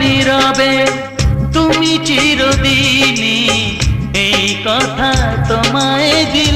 তুমি রবে তুমি চিরদিনই এই কথা তোমায় দি